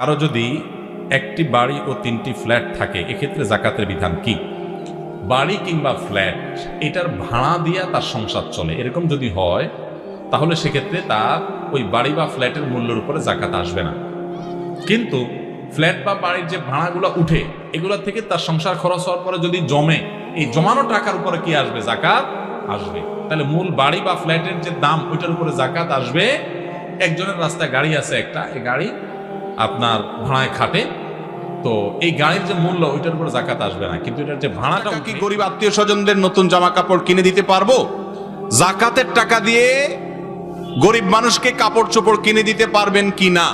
কারও যদি একটি বাড়ি ও তিনটি ফ্ল্যাট থাকে, এক্ষেত্রে জাকাতের বিধান কি? বাড়ি কিংবা ফ্ল্যাট, এটার ভাড়া দিয়া তার সংসার চলে। এরকম যদি হয়, তাহলে সেক্ষেত্রে তার ওই বাড়ি বা ফ্ল্যাটের মূল্যের উপরে জাকাত আসবে না। কিন্তু ফ্ল্যাট বা বাড়ির যে ভাড়াগুলো উঠে, এগুলো থেকে তার সংসার খরচ হওয়ার পরে যদি জমে, এই জমানো টাকার উপরে কি আসবে? জাকাত আসবে। তাহলে মূল বাড়ি বা ফ্ল্যাটের যে দাম, ওইটার উপরে জাকাত আসবে। একজনের রাস্তায় গাড়ি আছে একটা, এই গাড়ি আপনার ভাড়ায় খাটে তো এই গাড়ির যে মূল্য ওইটার উপরে জাকাত আসবে না। কিন্তু এটার যে ভাড়াটা কি গরিব আত্মীয় স্বজনদের নতুন জামা কাপড় কিনে দিতে পারব? জাকাতের টাকা দিয়ে গরিব মানুষকে কাপড় চোপড় কিনে দিতে পারবেন কি না?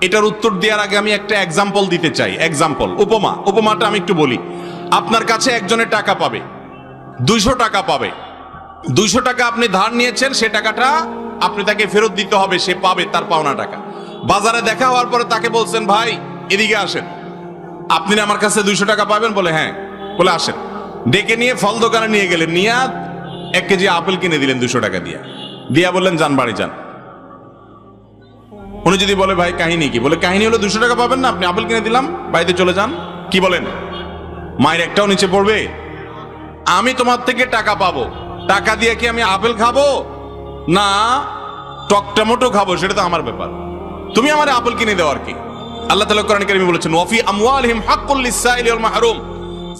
এটার উত্তর দেওয়ার আগে আমি একটা এক্সাম্পল দিতে চাই। এক্সাম্পল উপমা। উপমাটা আমি একটু বলি। আপনার কাছে একজনের টাকা পাবে দুইশো টাকা পাবে। দুইশো টাকা আপনি ধার নিয়েছেন সে টাকাটা আপনি তাকে ফেরত দিতে হবে সে পাবে তার পাওনা টাকা। বাজারে দেখা হওয়ার পরে তাকে বলছেন, ভাই, এদিকে আসেন। আপনি আমার কাছে দুইশো টাকা পাবেন? বলে হ্যাঁ বলে আসেন। ডেকে নিয়ে ফল দোকানে নিয়ে গেলেন। নিয়ে এক কেজি আপেল কিনে দিলেন দুশো টাকা দিয়ে। দিয়া বললেন, যান, বাড়ি যান। উনি যদি বলে, ভাই, কাহিনী কি? বলে, কাহিনী হলো দুশো টাকা পাবেন না, আপনি আপেল কিনে দিলাম, বাড়িতে চলে যান। কি বলেন? মায়ের একটাও নিচে পড়বে। আমি তোমার থেকে টাকা পাবো। টাকা দিয়ে কি আমি আপেল খাব? না টক টমেটো খাব, সেটা তো আমার ব্যাপার। তুমি আমার আপল কিনে দেওয়ার কি। আল্লাহ তালা কোরআন কারিমে বলেছেন ওয়াফি আমি হাক্কুল লিসাইলি মাহরুম।